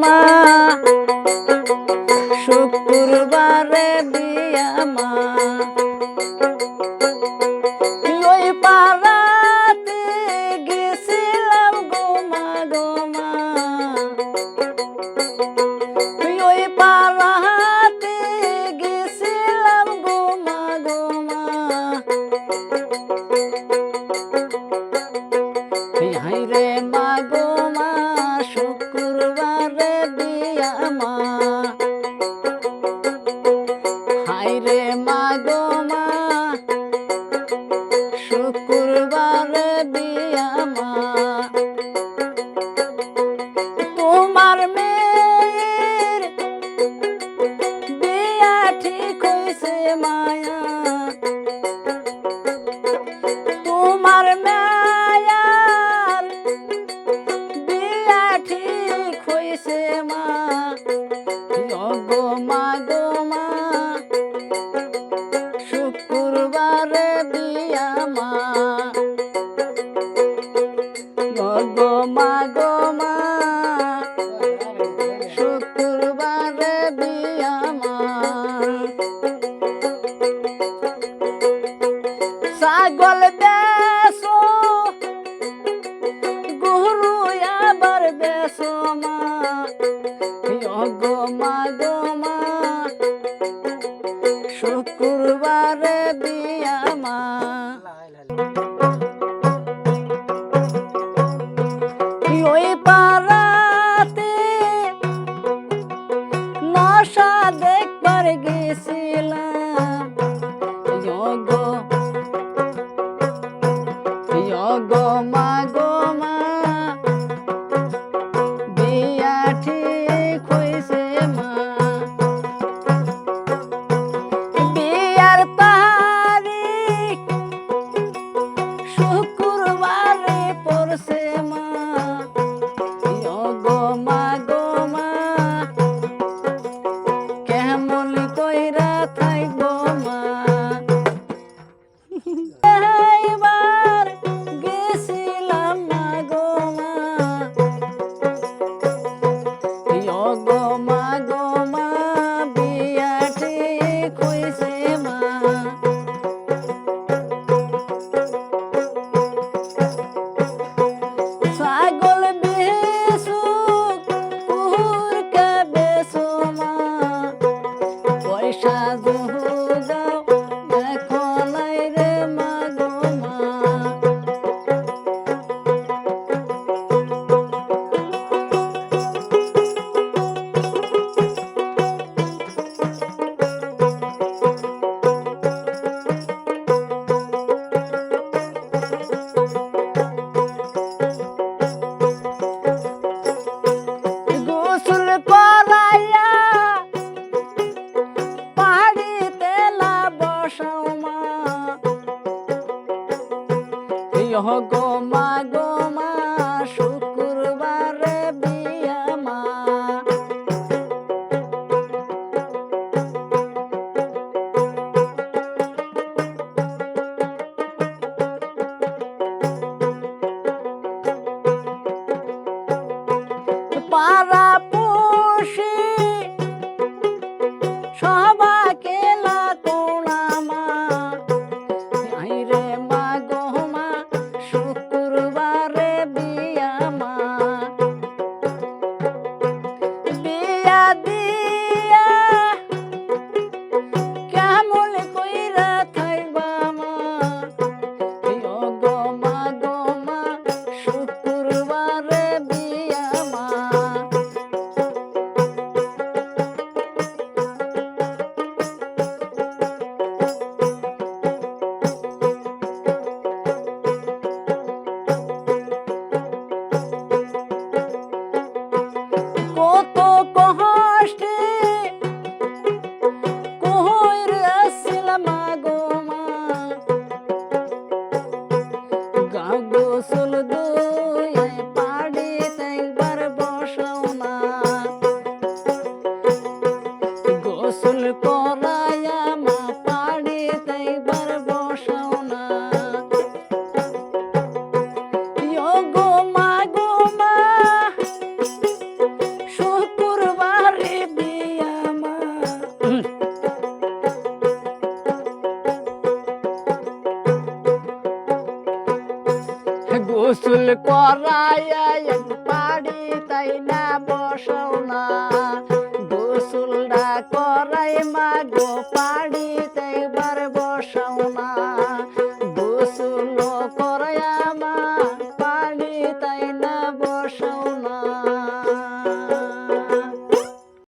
mama. mom. গোমা গোমা শুক্রবারে বিয়া মা। গোমা গোমা শুক্রবারে বিয়া মা। ছাগল বেসো। জগ মাগো জহগ কষ্টে কোহর আসলাম গোমা গাও গোসল গোসল পাড়ি তাই না বসাও না। গোসলটা করাই মা গো পাড়ি তাইবার বসাও না। গোসল